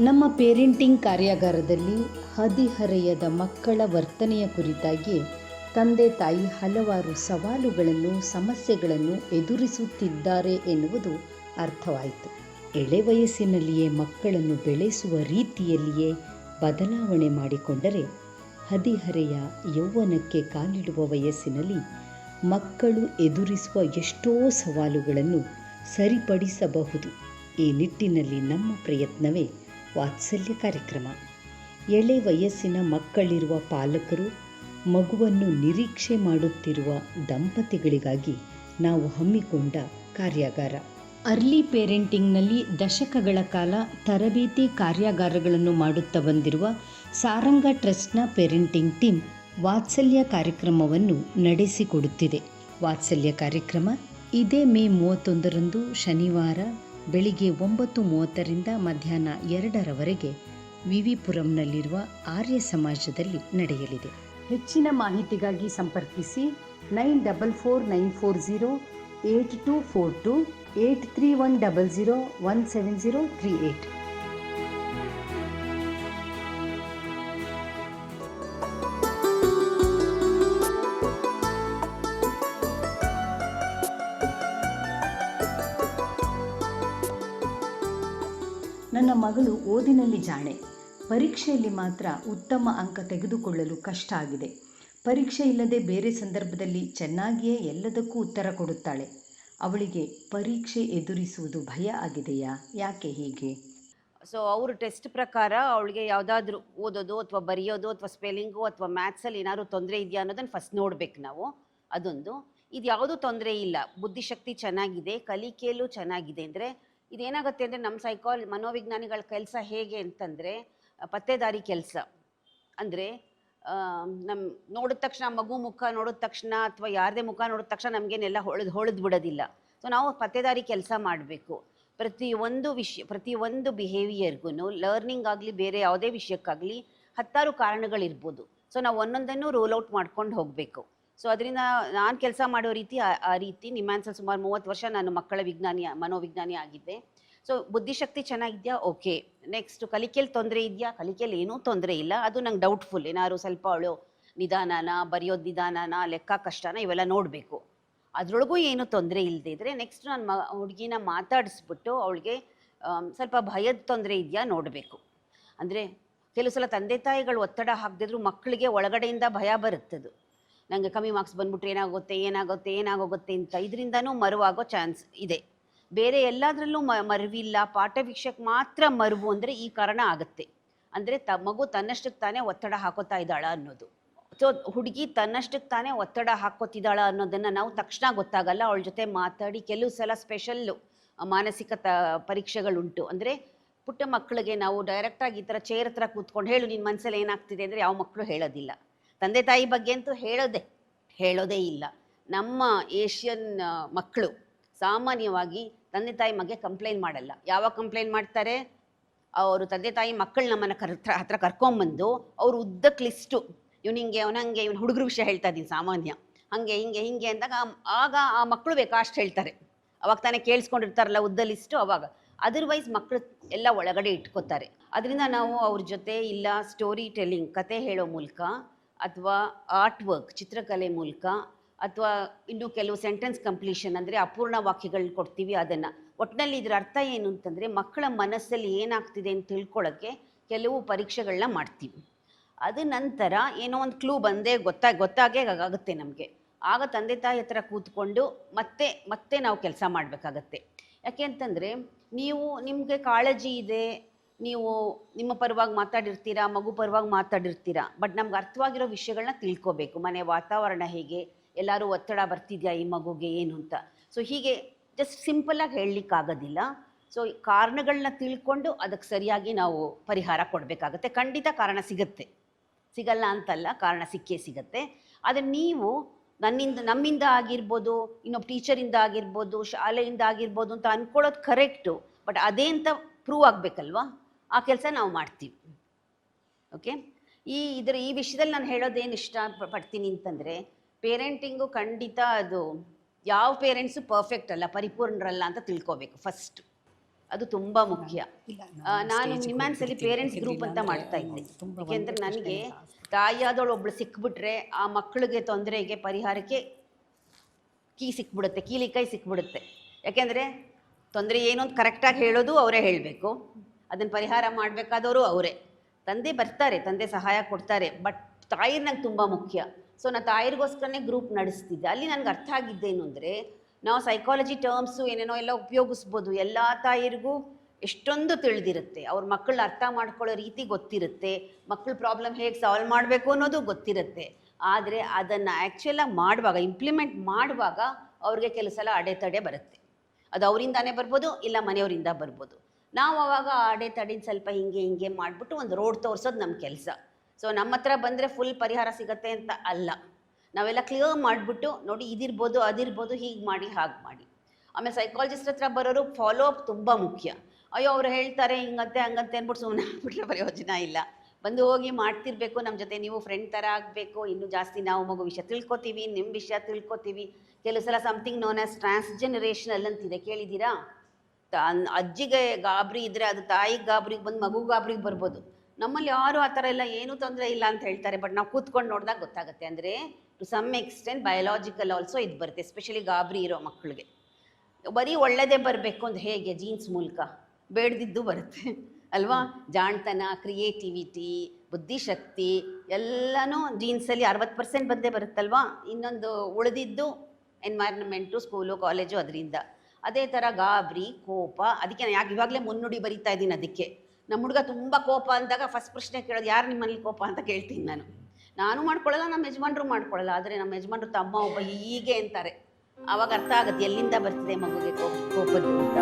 ನಮ್ಮ ಪೇರೆಂಟಿಂಗ್ ಕಾರ್ಯಾಗಾರದಲ್ಲಿ ಹದಿಹರೆಯದ ಮಕ್ಕಳ ವರ್ತನೆಯ ಕುರಿತಾಗಿ ತಂದೆ ತಾಯಿ ಹಲವಾರು ಸವಾಲುಗಳನ್ನು, ಸಮಸ್ಯೆಗಳನ್ನು ಎದುರಿಸುತ್ತಿದ್ದಾರೆ ಎನ್ನುವುದು ಅರ್ಥವಾಯಿತು. ಎಳೆ ವಯಸ್ಸಿನಲ್ಲಿಯೇ ಮಕ್ಕಳನ್ನು ಬೆಳೆಸುವ ರೀತಿಯಲ್ಲಿಯೇ ಬದಲಾವಣೆ ಮಾಡಿಕೊಂಡರೆ ಹದಿಹರೆಯ ಯೌವನಕ್ಕೆ ಕಾಲಿಡುವ ವಯಸ್ಸಿನಲ್ಲಿ ಮಕ್ಕಳು ಎದುರಿಸುವ ಎಷ್ಟೋ ಸವಾಲುಗಳನ್ನು ಸರಿಪಡಿಸಬಹುದು. ಈ ನಿಟ್ಟಿನಲ್ಲಿ ನಮ್ಮ ಪ್ರಯತ್ನವೇ ವಾತ್ಸಲ್ಯ ಕಾರ್ಯಕ್ರಮ. ಎಳೆ ವಯಸ್ಸಿನ ಮಕ್ಕಳಿರುವ ಪಾಲಕರು ಮಗುವನ್ನು ನಿರೀಕ್ಷೆ ಮಾಡುತ್ತಿರುವ ದಂಪತಿಗಳಿಗಾಗಿ ನಾವು ಹಮ್ಮಿಕೊಂಡ ಕಾರ್ಯಾಗಾರ. ಅರ್ಲಿ ಪೇರೆಂಟಿಂಗ್ನಲ್ಲಿ ದಶಕಗಳ ಕಾಲ ತರಬೇತಿ ಕಾರ್ಯಾಗಾರಗಳನ್ನು ಮಾಡುತ್ತಾ ಬಂದಿರುವ ಸಾರಂಗ ಟ್ರಸ್ಟ್ನ ಪೇರೆಂಟಿಂಗ್ ಟೀಮ್ ವಾತ್ಸಲ್ಯ ಕಾರ್ಯಕ್ರಮವನ್ನು ನಡೆಸಿಕೊಡುತ್ತಿದೆ. ವಾತ್ಸಲ್ಯ ಕಾರ್ಯಕ್ರಮ ಇದೇ ಮೇ ಮೂವತ್ತೊಂದರಂದು ಶನಿವಾರ ಬೆಳಿಗ್ಗೆ ಒಂಬತ್ತು ಮೂವತ್ತರಿಂದ ಮಧ್ಯಾಹ್ನ ಎರಡರವರೆಗೆ ವಿವಿಪುರಂನಲ್ಲಿರುವ ಆರ್ಯ ಸಮಾಜದಲ್ಲಿ ನಡೆಯಲಿದೆ. ಹೆಚ್ಚಿನ ಮಾಹಿತಿಗಾಗಿ ಸಂಪರ್ಕಿಸಿ nine double four nine four zero eight two four two eight three one double zero one seven zero three eight. ಮಗಳು ಓದಿನಲ್ಲಿ ಜಾಣೆ. ಪರೀಕ್ಷೆಯಲ್ಲಿ ಮಾತ್ರ ಉತ್ತಮ ಅಂಕ ತೆಗೆದುಕೊಳ್ಳಲು ಕಷ್ಟ ಆಗಿದೆ. ಪರೀಕ್ಷೆ ಇಲ್ಲದೆ ಬೇರೆ ಸಂದರ್ಭದಲ್ಲಿ ಚೆನ್ನಾಗಿಯೇ ಎಲ್ಲದಕ್ಕೂ ಉತ್ತರ ಕೊಡುತ್ತಾಳೆ. ಅವಳಿಗೆ ಪರೀಕ್ಷೆ ಎದುರಿಸುವುದು ಭಯ ಆಗಿದೆಯಾ? ಯಾಕೆ ಹೀಗೆ? ಸೊ ಅವ್ರ ಟೆಸ್ಟ್ ಪ್ರಕಾರ ಅವಳಿಗೆ ಯಾವುದಾದ್ರೂ ಓದೋದು ಅಥವಾ ಬರೆಯೋದು ಅಥವಾ ಸ್ಪೆಲ್ಲಿಂಗು ಅಥವಾ ಮ್ಯಾಥ್ಸಲ್ಲಿ ಏನಾದ್ರು ತೊಂದರೆ ಇದೆಯಾ ಅನ್ನೋದನ್ನು ಫಸ್ಟ್ ನೋಡ್ಬೇಕು ನಾವು. ಅದೊಂದು. ಇದು ಯಾವುದೂ ತೊಂದರೆ ಇಲ್ಲ. ಬುದ್ಧಿಶಕ್ತಿ ಚೆನ್ನಾಗಿದೆ, ಕಲಿಕೆಯಲ್ಲೂ ಚೆನ್ನಾಗಿದೆ ಅಂದರೆ ಇದೇನಾಗುತ್ತೆ ಅಂದರೆ ನಮ್ಮ ಸೈಕಾಲ್ ಮನೋವಿಜ್ಞಾನಿಗಳ ಕೆಲಸ ಹೇಗೆ ಅಂತಂದರೆ ಪತ್ತೇದಾರಿ ಕೆಲಸ. ಅಂದರೆ ನಮ್ಮ ನೋಡಿದ ತಕ್ಷಣ ಮಗು ಮುಖ ನೋಡಿದ ತಕ್ಷಣ ಅಥವಾ ಯಾರದೇ ಮುಖ ನೋಡಿದ ತಕ್ಷಣ ನಮಗೇನೆಲ್ಲ ಹೊಳೆದು ಹೊಳೆದು ಬಿಡೋದಿಲ್ಲ. ಸೊ ನಾವು ಪತ್ತೇದಾರಿ ಕೆಲಸ ಮಾಡಬೇಕು. ಪ್ರತಿಯೊಂದು ವಿಷಯ ಪ್ರತಿಯೊಂದು ಬಿಹೇವಿಯರ್ಗೂ ಲರ್ನಿಂಗ್ ಆಗಲಿ ಬೇರೆ ಯಾವುದೇ ವಿಷಯಕ್ಕಾಗಲಿ ಹತ್ತಾರು ಕಾರಣಗಳಿರ್ಬೋದು. ಸೊ ನಾವು ಒಂದೊಂದನ್ನು ರೋಲ್ ಔಟ್ ಮಾಡ್ಕೊಂಡು ಹೋಗಬೇಕು. ಸೊ ಅದರಿಂದ ನಾನು ಕೆಲಸ ಮಾಡೋ ರೀತಿ ಆ- ರೀತಿ ನಿಮ್ಮ ಆನ್ಸರ್ ಸುಮಾರು ಮೂವತ್ತು ವರ್ಷ ನಾನು ಮಕ್ಕಳ ವಿಜ್ಞಾನಿ, ಮನೋವಿಜ್ಞಾನಿ ಆಗಿದ್ದೆ. ಸೊ ಬುದ್ಧಿಶಕ್ತಿ ಚೆನ್ನಾಗಿದೆಯಾ? ಓಕೆ ನೆಕ್ಸ್ಟ್ ಕಲಿಕೆಯಲ್ಲಿ ತೊಂದರೆ ಇದೆಯಾ? ಕಲಿಕೆಯಲ್ಲಿ ಏನೂ ತೊಂದರೆ ಇಲ್ಲ. ಅದು ನಂಗೆ ಡೌಟ್ಫುಲ್ ಏನಾದ್ರು ಸ್ವಲ್ಪ ಅವಳು ನಿಧಾನನ, ಬರೆಯೋದು ನಿಧಾನನ, ಲೆಕ್ಕ ಕಷ್ಟನ ಇವೆಲ್ಲ ನೋಡಬೇಕು. ಅದರೊಳಗೂ ಏನು ತೊಂದರೆ ಇಲ್ಲದೆ ಇದ್ದರೆ ನೆಕ್ಸ್ಟ್ ನಾನು ಮ, ಹುಡುಗಿನ ಮಾತಾಡಿಸ್ಬಿಟ್ಟು ಅವಳಿಗೆ ಸ್ವಲ್ಪ ಭಯದ ತೊಂದರೆ ಇದೆಯಾ ನೋಡಬೇಕು. ಅಂದರೆ ಕೆಲವು ಸಲ ತಂದೆ ತಾಯಿಗಳು ಒತ್ತಡ ಹಾಕದಿದ್ರು ಮಕ್ಕಳಿಗೆ ಒಳಗಡೆಯಿಂದ ಭಯ ಬರುತ್ತದು. ನನಗೆ ಕಮ್ಮಿ ಮಾರ್ಕ್ಸ್ ಬಂದ್ಬಿಟ್ರೆ ಏನಾಗುತ್ತೆ ಏನಾಗುತ್ತೆ, ಏನಾಗೋಗುತ್ತೆ ಅಂತ ಇದರಿಂದನೂ ಮರುವಾಗೋ ಚಾನ್ಸ್ ಇದೆ. ಬೇರೆ ಎಲ್ಲದರಲ್ಲೂ ಮ, ಮರುವಿಲ್ಲ, ಪಾಠ ವೀಕ್ಷಕ್ ಮಾತ್ರ ಮರುವು ಅಂದರೆ ಈ ಕಾರಣ ಆಗುತ್ತೆ. ಅಂದರೆ ತ, ಮಗು ತನ್ನಷ್ಟಕ್ಕೆ ತಾನೇ ಒತ್ತಡ ಹಾಕೋತಾ ಇದ್ದಾಳ ಅನ್ನೋದು. ಸೊ ಹುಡುಗಿ ತನ್ನಷ್ಟಕ್ಕೆ ತಾನೇ ಒತ್ತಡ ಹಾಕೋತಿದ್ದಾಳ ಅನ್ನೋದನ್ನು ನಾವು ತಕ್ಷಣ ಗೊತ್ತಾಗಲ್ಲ. ಅವಳ ಜೊತೆ ಮಾತಾಡಿ ಕೆಲವು ಸಲ ಸ್ಪೆಷಲ್ಲು ಮಾನಸಿಕ ತ, ಪರೀಕ್ಷೆಗಳುಂಟು. ಅಂದರೆ ಪುಟ್ಟ ಮಕ್ಕಳಿಗೆ ನಾವು ಡೈರೆಕ್ಟಾಗಿ ಈ ಥರ ಚೇರ್ ಹತ್ರ ಕೂತ್ಕೊಂಡು, ಹೇಳು ನಿನ್ನ ಮನಸ್ಸಲ್ಲಿ ಏನಾಗ್ತಿದೆ? ಅಂದರೆ ಯಾವ ಮಕ್ಕಳು ಹೇಳೋದಿಲ್ಲ. ತಂದೆ ತಾಯಿ ಬಗ್ಗೆ ಅಂತೂ ಹೇಳೋದೇ ಹೇಳೋದೇ ಇಲ್ಲ. ನಮ್ಮ ಏಷ್ಯನ್ ಮಕ್ಕಳು ಸಾಮಾನ್ಯವಾಗಿ ತಂದೆ ತಾಯಿ ಬಗ್ಗೆ ಕಂಪ್ಲೇಂಟ್ ಮಾಡಲ್ಲ. ಯಾವಾಗ ಕಂಪ್ಲೇಂಟ್ ಮಾಡ್ತಾರೆ? ಅವರು ತಂದೆ ತಾಯಿ ಮಕ್ಕಳು ನಮ್ಮನ್ನು ಕರ್, ಹತ್ರ- ಕರ್ಕೊಂಬಂದು ಅವ್ರು ಉದ್ದಕ್ಕೆ ಲಿಸ್ಟು ಇವ್ನು ಹಿಂಗೆ, ಅವ್ನು ಹಂಗೆ, ಇವ್ನು ಹುಡುಗರು ವಿಷಯ ಹೇಳ್ತಾ ಇದ್ದೀನಿ ಸಾಮಾನ್ಯ. ಹಾಗೆ, ಹಿಂಗೆ ಹಿಂಗೆ ಅಂದಾಗ ಆಗ ಆ ಮಕ್ಕಳು ಬೇಕಾಷ್ಟು ಹೇಳ್ತಾರೆ. ಅವಾಗ ತಾನೇ ಕೇಳಿಸ್ಕೊಂಡಿರ್ತಾರಲ್ಲ ಉದ್ದ ಲಿಸ್ಟು ಅವಾಗ. ಅದರ್ವೈಸ್ ಮಕ್ಕಳು ಎಲ್ಲ ಒಳಗಡೆ ಇಟ್ಕೋತಾರೆ. ಅದರಿಂದ ನಾವು ಅವ್ರ ಜೊತೆ ಇಲ್ಲ ಸ್ಟೋರಿ ಟೆಲ್ಲಿಂಗ್ ಕತೆ ಹೇಳೋ ಮೂಲಕ ಅಥವಾ ಆರ್ಟ್ ವರ್ಕ್ ಚಿತ್ರಕಲೆ ಮೂಲಕ, ಅಥವಾ ಇನ್ನು ಕೆಲವು ಸೆಂಟೆನ್ಸ್ ಕಂಪ್ಲೀಷನ್ ಅಂದರೆ ಅಪೂರ್ಣ ವಾಕ್ಯಗಳನ್ನ ಕೊಡ್ತೀವಿ ಅದನ್ನು. ಒಟ್ಟಿನಲ್ಲಿ ಇದರ ಅರ್ಥ ಏನು ಅಂತಂದರೆ ಮಕ್ಕಳ ಮನಸ್ಸಲ್ಲಿ ಏನಾಗ್ತಿದೆ ಅಂತ ತಿಳ್ಕೊಳ್ಳೋಕ್ಕೆ ಕೆಲವು ಪರೀಕ್ಷೆಗಳನ್ನ ಮಾಡ್ತೀವಿ. ಅದು ನಂತರ ಏನೋ ಒಂದು ಕ್ಲೂ ಬಂದೇ ಗೊತ್ತಾಗ ಗೊತ್ತಾಗೇ ಆಗುತ್ತೆ ನಮಗೆ. ಆಗ ತಂದೆ ತಾಯಿ ಹತ್ರ ಕೂತ್ಕೊಂಡು ಮತ್ತೆ ಮತ್ತೆ ನಾವು ಕೆಲಸ ಮಾಡಬೇಕಾಗತ್ತೆ. ಯಾಕೆ ಅಂತಂದರೆ ನೀವು ನಿಮಗೆ ಕಾಳಜಿ ಇದೆ ನೀವು ನಿಮ್ಮ ಪರವಾಗಿ ಮಾತಾಡಿರ್ತೀರಾ, ಮಗು ಪರವಾಗಿ ಮಾತಾಡಿರ್ತೀರಾ? ಬಟ್ ನಮ್ಗೆ ಅರ್ಥವಾಗಿರೋ ವಿಷಯಗಳನ್ನ ತಿಳ್ಕೊಬೇಕು. ಮನೆ ವಾತಾವರಣ ಹೇಗೆ? ಎಲ್ಲರೂ ಒತ್ತಡ ಬರ್ತಿದ್ಯಾ ಈ ಮಗುಗೆ ಏನು ಅಂತ? ಸೊ ಹೀಗೆ ಜಸ್ಟ್ ಸಿಂಪಲ್ಲಾಗಿ ಹೇಳಲಿಕ್ಕಾಗೋದಿಲ್ಲ. ಸೊ ಕಾರಣಗಳನ್ನ ತಿಳ್ಕೊಂಡು ಅದಕ್ಕೆ ಸರಿಯಾಗಿ ನಾವು ಪರಿಹಾರ ಕೊಡಬೇಕಾಗತ್ತೆ. ಖಂಡಿತ ಕಾರಣ ಸಿಗುತ್ತೆ. ಸಿಗಲ್ಲ ಅಂತಲ್ಲ, ಕಾರಣ ಸಿಕ್ಕೇ ಸಿಗತ್ತೆ. ಆದರೆ ನೀವು ನನ್ನಿಂದ, ನಮ್ಮಿಂದ ಆಗಿರ್ಬೋದು, ಇನ್ನೊಬ್ಬ ಟೀಚರಿಂದ ಆಗಿರ್ಬೋದು, ಶಾಲೆಯಿಂದ ಆಗಿರ್ಬೋದು ಅಂತ ಅಂದ್ಕೊಳ್ಳೋದು ಕರೆಕ್ಟು ಬಟ್ ಅದೇ ಅಂತ ಪ್ರೂವ್ ಆಗಬೇಕಲ್ವಾ? ಆ ಕೆಲಸ ನಾವು ಮಾಡ್ತೀವಿ. ಓಕೆ ಈ ಇದರ ಈ ವಿಷಯದಲ್ಲಿ ನಾನು ಹೇಳೋದೇನು ಇಷ್ಟ ಪಡ್ತೀನಿ ಅಂತಂದರೆ ಪೇರೆಂಟಿಂಗು ಖಂಡಿತ ಅದು ಯಾವ ಪೇರೆಂಟ್ಸು ಪರ್ಫೆಕ್ಟ್ ಅಲ್ಲ ಪರಿಪೂರ್ಣರಲ್ಲ ಅಂತ ತಿಳ್ಕೋಬೇಕು ಫಸ್ಟ್ ಅದು ತುಂಬಾ ಮುಖ್ಯ. ನಾನು ನಿಮ್ಮಾನ್ಸಲ್ಲಿ ಪೇರೆಂಟ್ಸ್ ಗ್ರೂಪ್ ಅಂತ ಮಾಡ್ತಾ ಇದ್ದೆ. ಯಾಕೆಂದ್ರೆ ನನಗೆ ತಾಯಿಯಾದವಳು ಒಬ್ಳು ಸಿಕ್ಬಿಟ್ರೆ ಆ ಮಕ್ಕಳಿಗೆ ತೊಂದರೆಗೆ ಪರಿಹಾರಕ್ಕೆ ಕೀ ಸಿಕ್ಬಿಡುತ್ತೆ ಕೀಲಿಕಾಯಿ ಸಿಕ್ಬಿಡುತ್ತೆ. ಯಾಕೆಂದರೆ ತೊಂದರೆ ಏನು ಅಂತ ಕರೆಕ್ಟಾಗಿ ಹೇಳೋದು ಅವರೇ ಹೇಳಬೇಕು. ಅದನ್ನು ಪರಿಹಾರ ಮಾಡಬೇಕಾದವರು ಅವರೇ. ತಂದೆ ಬರ್ತಾರೆ, ತಂದೆ ಸಹಾಯ ಕೊಡ್ತಾರೆ ಬಟ್ ತಾಯಿ ನಂಗೆ ತುಂಬ ಮುಖ್ಯ. ಸೊ ನಾನು ತಾಯಿರಿಗೋಸ್ಕರನೇ ಗ್ರೂಪ್ ನಡೆಸ್ತಿದ್ದೆ. ಅಲ್ಲಿ ನನಗೆ ಅರ್ಥ ಆಗಿದ್ದೇನು ಅಂದರೆ, ನಾವು ಸೈಕಾಲಜಿ ಟರ್ಮ್ಸು ಏನೇನೋ ಎಲ್ಲ ಉಪಯೋಗಿಸ್ಬೋದು. ಎಲ್ಲ ತಾಯಿರಿಗೂ ಎಷ್ಟೊಂದು ತಿಳಿದಿರುತ್ತೆ. ಅವ್ರ ಮಕ್ಕಳ ಅರ್ಥ ಮಾಡ್ಕೊಳ್ಳೋ ರೀತಿ ಗೊತ್ತಿರುತ್ತೆ. ಮಕ್ಕಳ ಪ್ರಾಬ್ಲಮ್ ಹೇಗೆ ಸಾಲ್ವ್ ಮಾಡಬೇಕು ಅನ್ನೋದು ಗೊತ್ತಿರುತ್ತೆ. ಆದರೆ ಅದನ್ನು ಆ್ಯಕ್ಚುಲಾಗಿ ಮಾಡುವಾಗ ಇಂಪ್ಲಿಮೆಂಟ್ ಮಾಡುವಾಗ ಅವ್ರಿಗೆ ಕೆಲವು ಅಡೆತಡೆ ಬರುತ್ತೆ. ಅದು ಅವರಿಂದಾನೇ ಬರ್ಬೋದು, ಇಲ್ಲ ಮನೆಯವರಿಂದ ಬರ್ಬೋದು. ನಾವು ಅವಾಗ ಅಡೆ ಅಡೆತಡೆನ ಸ್ವಲ್ಪ ಹಿಂಗೆ ಹಿಂಗೆ ಮಾಡಿಬಿಟ್ಟು ಒಂದು ರೋಡ್ ತೋರಿಸೋದು ನಮ್ಮ ಕೆಲಸ. ಸೊ ನಮ್ಮ ಹತ್ರ ಬಂದರೆ ಫುಲ್ ಪರಿಹಾರ ಸಿಗತ್ತೆ ಅಂತ ಅಲ್ಲ. ನಾವೆಲ್ಲ ಕ್ಲಿಯರ್ ಮಾಡಿಬಿಟ್ಟು ನೋಡಿ ಇದಿರ್ಬೋದು, ಅದಿರ್ಬೋದು ಹೀಗೆ ಮಾಡಿ, ಹಾಗೆ ಮಾಡಿ. ಆಮೇಲೆ ಸೈಕಾಲಜಿಸ್ಟ್ ಹತ್ರ ಬರೋರು ಫಾಲೋ ಅಪ್ ತುಂಬ ಮುಖ್ಯ. ಅಯ್ಯೋ ಅವ್ರು ಹೇಳ್ತಾರೆ ಹಿಂಗಂತೆ, ಹಂಗಂತೆ ಅಂದ್ಬಿಟ್ಟು ಸುಮ್ಮನೆ ಆಗ್ಬಿಟ್ರೆ ಪ್ರಯೋಜನ ಇಲ್ಲ. ಬಂದು ಹೋಗಿ ಮಾಡ್ತಿರ್ಬೇಕು ನಮ್ಮ ಜೊತೆ ನೀವು ಫ್ರೆಂಡ್ ಥರ ಆಗಬೇಕು, ಇನ್ನೂ ಜಾಸ್ತಿ ನಾವು ಮಗು ವಿಷಯ ತಿಳ್ಕೊತೀವಿ ನಿಮ್ಮ ವಿಷಯ ತಿಳ್ಕೊತೀವಿ. ಕೆಲವು ಸಲ ಸಮಥಿಂಗ್ ನೋನ್ ಆಸ್ ಟ್ರಾನ್ಸ್ಜೆನರೇಷನಲ್ ಅಂತಿದೆ, ಕೇಳಿದ್ದೀರಾ? ಅಜ್ಜಿಗೆ ಗಾಬರಿ ಇದ್ರೆ ಅದು ತಾಯಿಗೆ ಗಾಬರಿಗೆ ಬಂದು ಮಗು ಗಾಬರಿಗೆ ಬರ್ಬೋದು. ನಮ್ಮಲ್ಲಿ ಯಾರು ಆ ಥರ ಎಲ್ಲ ಏನೂ ತೊಂದರೆ ಇಲ್ಲ ಅಂತ ಹೇಳ್ತಾರೆ, ಬಟ್ ನಾವು ಕೂತ್ಕೊಂಡು ನೋಡಿದಾಗ ಗೊತ್ತಾಗುತ್ತೆ. ಅಂದರೆ to some extent biological also ಇದು ಬರುತ್ತೆ ಎಸ್ಪೆಷಲಿ ಗಾಬರಿ ಇರೋ ಮಕ್ಕಳಿಗೆ ಬರೀ ಒಳ್ಳೆಯದೇ ಬರಬೇಕು ಅಂದ್ರೆ ಹೇಗೆ? ಜೀನ್ಸ್ ಮೂಲಕ. ಬೇಡದಿದ್ದು ಬರುತ್ತೆ. ಅಲ್ವಾ? ಜಾಣ್ತನ ಕ್ರಿಯೇಟಿವಿಟಿ ಬುದ್ಧಿಶಕ್ತಿ, ಎಲ್ಲನೂ ಜೀನ್ಸಲ್ಲಿ ಅರವತ್ತು ಪರ್ಸೆಂಟ್ ಬಂದೇ ಬರುತ್ತಲ್ವಾ? ಇನ್ನೊಂದು ಉಳಿದಿದ್ದು ಎನ್ವೈರ್ನ್ಮೆಂಟು ಸ್ಕೂಲು ಕಾಲೇಜು ಅದರಿಂದ. ಅದೇ ಥರ ಗಾಬರಿ, ಕೋಪ, ಅದಕ್ಕೆ ನಾನು ಯಾಕೆ ಇವಾಗಲೇ ಮುನ್ನುಡಿ ಬರಿತಾ ಇದ್ದೀನಿ ಅದಕ್ಕೆ. ನಮ್ಮ ಹುಡುಗ ತುಂಬ ಕೋಪ ಅಂದಾಗ ಫಸ್ಟ್ ಪ್ರಶ್ನೆ ಕೇಳೋದು, ಯಾರು ನಿಮ್ಮಲ್ಲಿ ಕೋಪ ಅಂತ ಕೇಳ್ತೀನಿ ನಾನು? ನಾನು ಮಾಡ್ಕೊಳ್ಳಲ್ಲ ನಮ್ಮ ಯಜಮಾನ್ರು ಮಾಡ್ಕೊಳ್ಳಲ್ಲ, ಆದರೆ ನಮ್ಮ ಯಜಮಾನ್ರು ತಮ್ಮ ಒಬ್ಬ ಹೀಗೆ ಅಂತಾರೆ. ಆವಾಗ ಅರ್ಥ ಆಗುತ್ತೆ, ಎಲ್ಲಿಂದ ಬರ್ತಿದೆ ಮಗುಗೆ ಕೋಪ ಕೋಪದ ಅಂತ.